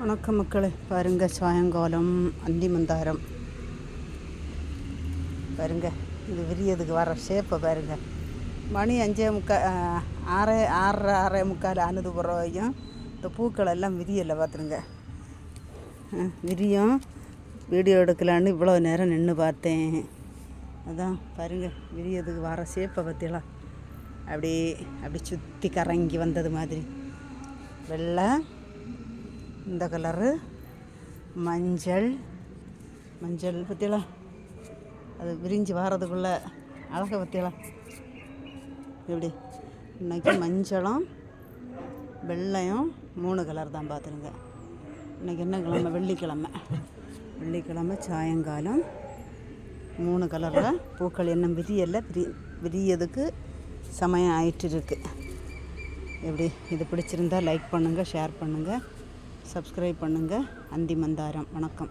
வணக்கம் மக்களே. பாருங்க சாயங்காலம் அந்திமந்தாரம் பாருங்க இது விரியதுக்கு வர ஷேப்பை பாருங்க. மணி அஞ்சே முக்கால் ஆறே ஆறரை ஆறே முக்கால் ஆனது பிறவையும் இந்த பூக்கள் எல்லாம் விரியலை பார்த்துருங்க விரியும். வீடியோ எடுக்கலான்னு இவ்வளோ நேரம் நின்று பார்த்தேன். அதான் பாருங்க விரியதுக்கு வர ஷேப்பை பற்றிலாம் அப்படி அப்படி சுற்றி கறங்கி வந்தது மாதிரி. வெள்ளை இந்த கலரு. மஞ்சள். மஞ்சள் பற்றியெல்லாம் அது விரிஞ்சு வாரதுக்குள்ளே அழகை பற்றியெல்லாம் எப்படி? இன்றைக்கி மஞ்சளும் வெள்ளையும் மூணு கலர் தான் பார்த்துருங்க. இன்னைக்கு என்ன கிழமை? வெள்ளிக்கிழமை. வெள்ளிக்கிழமை சாயங்காலம். மூணு கலரில் பூக்கள் இன்னும் விரியலை விரி விரியதுக்கு சமயம் ஆயிட்டு இருக்குது எப்படி? இது பிடிச்சிருந்தா லைக் பண்ணுங்கள் ஷேர் பண்ணுங்கள் சப்ஸ்கிரைப் பண்ணுங்கள் அந்தி மந்தாரம். வணக்கம்.